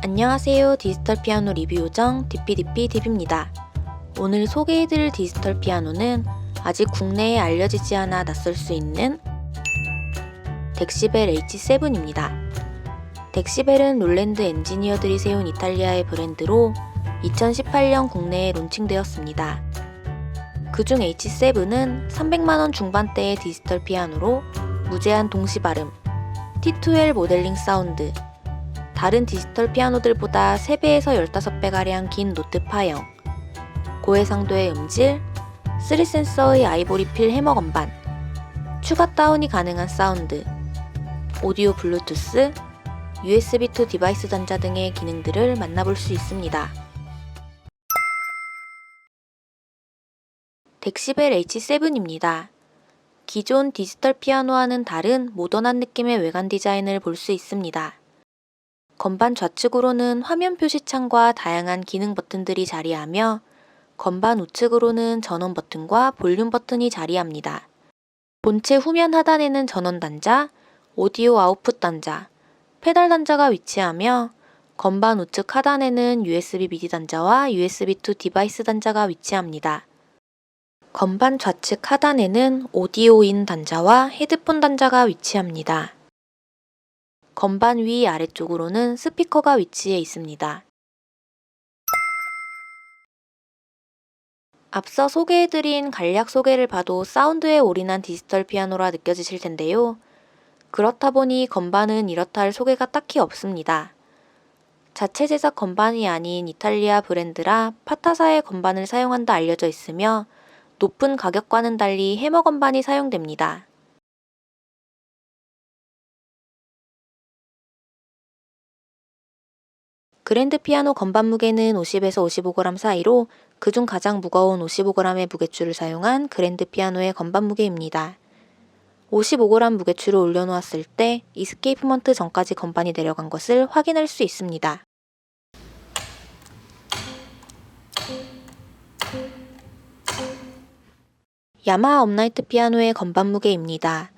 안녕하세요. 디지털 피아노 리뷰 요정 DPDP 딥입니다. 오늘 소개해드릴 디지털 피아노는 아직 국내에 알려지지 않아 낯설 수 있는 덱시벨 H7입니다. 덱시벨은 롤랜드 엔지니어들이 세운 이탈리아의 브랜드로 2018년 국내에 론칭되었습니다. 그중 H7은 300만원 중반대의 디지털 피아노로 무제한 동시 발음, T2L 모델링 사운드, 다른 디지털 피아노들보다 3배에서 15배가량 긴 노트 파형, 고해상도의 음질, 3센서의 아이보리 필 해머 건반, 추가 다운이 가능한 사운드, 오디오 블루투스, USB2 디바이스 단자 등의 기능들을 만나볼 수 있습니다. 덱시벨 H7입니다. 기존 디지털 피아노와는 다른 모던한 느낌의 외관 디자인을 볼 수 있습니다. 건반 좌측으로는 화면 표시창과 다양한 기능 버튼들이 자리하며 건반 우측으로는 전원 버튼과 볼륨 버튼이 자리합니다. 본체 후면 하단에는 전원 단자, 오디오 아웃풋 단자, 페달 단자가 위치하며 건반 우측 하단에는 USB 미디 단자와 USB2 디바이스 단자가 위치합니다. 건반 좌측 하단에는 오디오 인 단자와 헤드폰 단자가 위치합니다. 건반 위 아래쪽으로는 스피커가 위치해 있습니다. 앞서 소개해드린 간략 소개를 봐도 사운드에 올인한 디지털 피아노라 느껴지실 텐데요. 그렇다 보니 건반은 이렇다 할 소개가 딱히 없습니다. 자체 제작 건반이 아닌 이탈리아 브랜드라 파타사의 건반을 사용한다 알려져 있으며 높은 가격과는 달리 해머 건반이 사용됩니다. 그랜드 피아노 건반 무게는 50에서 55g 사이로 그중 가장 무거운 55g의 무게추를 사용한 그랜드 피아노의 건반 무게입니다. 55g 무게추를 올려놓았을 때 이스케이프먼트 전까지 건반이 내려간 것을 확인할 수 있습니다. 야마하 업나이트 피아노의 건반 무게입니다.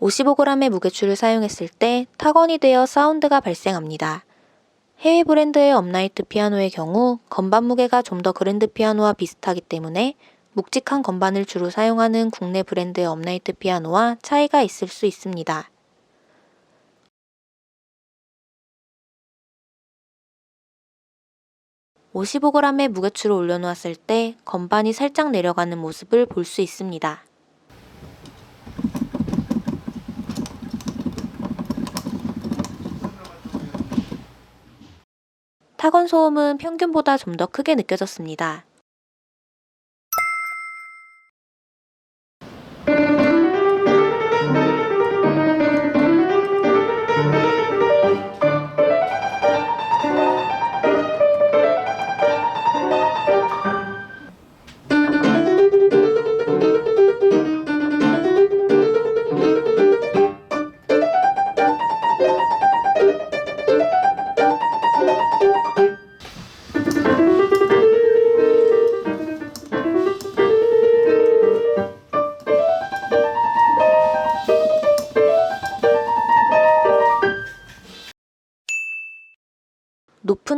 55g의 무게추를 사용했을 때 타건이 되어 사운드가 발생합니다. 해외 브랜드의 업나이트 피아노의 경우 건반 무게가 좀 더 그랜드 피아노와 비슷하기 때문에 묵직한 건반을 주로 사용하는 국내 브랜드의 업나이트 피아노와 차이가 있을 수 있습니다. (55g의) 무게추를 올려놓았을 때 건반이 살짝 내려가는 모습을 볼 수 있습니다. 타건 소음은 평균보다 좀 더 크게 느껴졌습니다.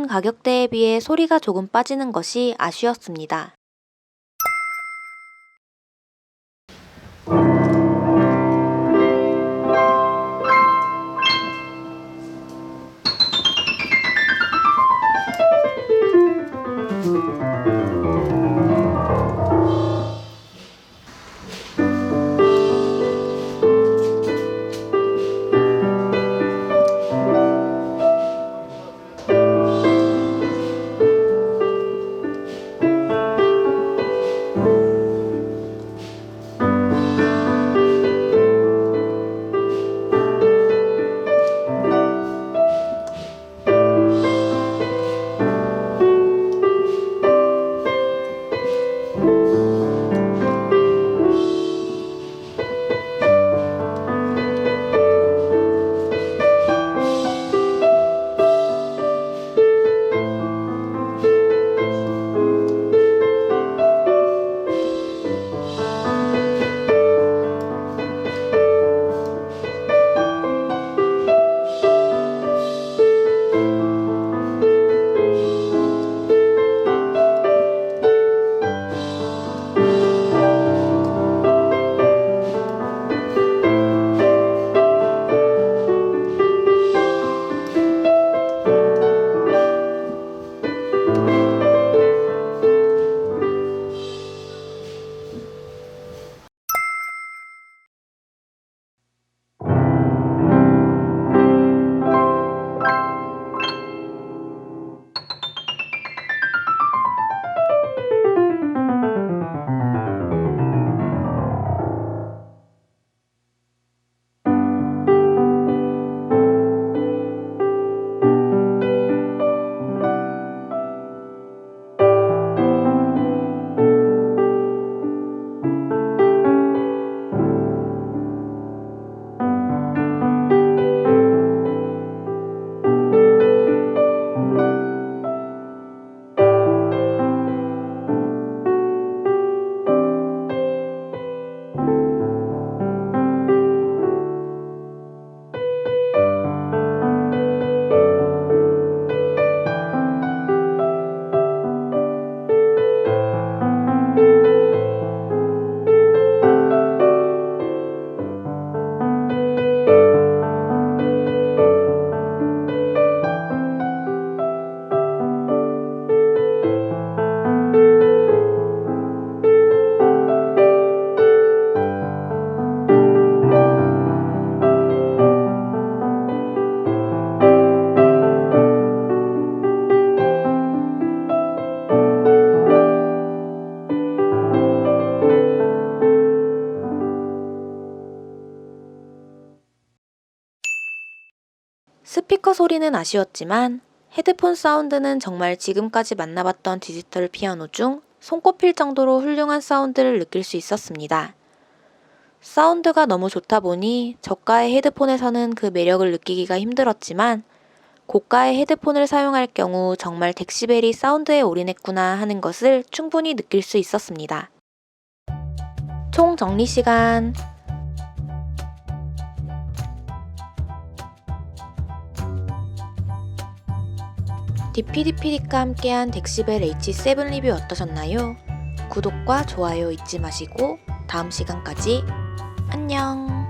가격대에 비해 소리가 조금 빠지는 것이 아쉬웠습니다. 스피커 소리는 아쉬웠지만 헤드폰 사운드는 정말 지금까지 만나봤던 디지털 피아노 중 손꼽힐 정도로 훌륭한 사운드를 느낄 수 있었습니다. 사운드가 너무 좋다 보니 저가의 헤드폰에서는 그 매력을 느끼기가 힘들었지만 고가의 헤드폰을 사용할 경우 정말 덱시벨이 사운드에 올인했구나 하는 것을 충분히 느낄 수 있었습니다. 총 정리 시간. 디피디피디과 함께한 덱시벨 H7 리뷰 어떠셨나요? 구독과 좋아요 잊지 마시고 다음 시간까지 안녕.